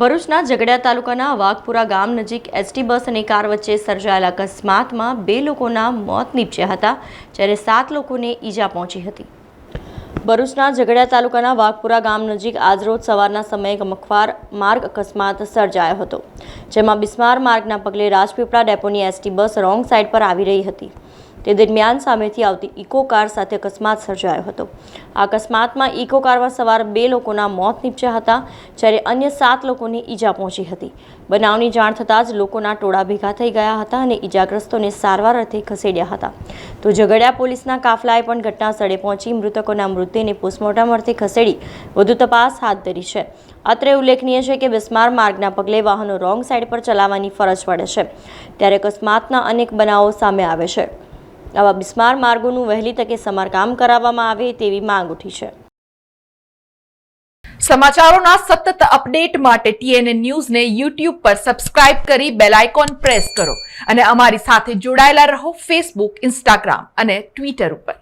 ભરૂચના ઝઘડિયા તાલુકાના વાઘપુરા ગામ નજીક એસટી બસ અને કાર વચ્ચે સર્જાયેલા અકસ્માતમાં બે લોકોના મોત નીપજ્યા હતા, જ્યારે સાત લોકોને ઈજા પહોંચી હતી. ભરૂચના ઝઘડિયા તાલુકાના વાઘપુરા ગામ નજીક આજરોજ સવારના સમયે મખવાર માર્ગ અકસ્માત સર્જાયો હતો, જેમાં બિસ્માર માર્ગના પગલે રાજપીપળા ડેપોની એસટી બસ રોંગ સાઈડ પર આવી રહી હતી. તે દરમિયાન સામેથી આવતી ઇકો કાર સાથે અકસ્માત સર્જાયો હતો. આ અકસ્માતમાં ઇકો કારમાં સવાર બે લોકોના મોત નીપજ્યા હતા, જ્યારે અન્ય સાત લોકોને ઈજા પહોંચી હતી. બનાવની જાણ થતાં જ લોકોના ટોળા ભેગા થઈ ગયા હતા અને ઈજાગ્રસ્તોને સારવાર અર્થે ખસેડ્યા હતા. તો ઝઘડિયા પોલીસના કાફલાએ પણ ઘટના સ્થળે પહોંચી મૃતકોના મૃતદેહને પોસ્ટમોર્ટમ અર્થે ખસેડી વધુ તપાસ હાથ ધરી છે. અત્રે ઉલ્લેખનીય છે કે બિસ્માર માર્ગના પગલે વાહનો રોંગ સાઈડ પર ચલાવવાની ફરજ પડે છે, ત્યારે અકસ્માતના અનેક બનાવો સામે આવે છે. આવા બિસ્માર માર્ગોનું વહેલી તકે સમારકામ કરાવવામાં આવે તેવી માંગ ઉઠી છે. સમાચારોના સતત અપડેટ માટે ટીએનએ ન્યૂઝને યુટ્યુબ પર સબસ્ક્રાઇબ કરી બેલ આઇકોન પ્રેસ કરો અને અમારી સાથે જોડાયેલા રહો ફેસબુક, ઇન્સ્ટાગ્રામ અને ટ્વિટર ઉપર.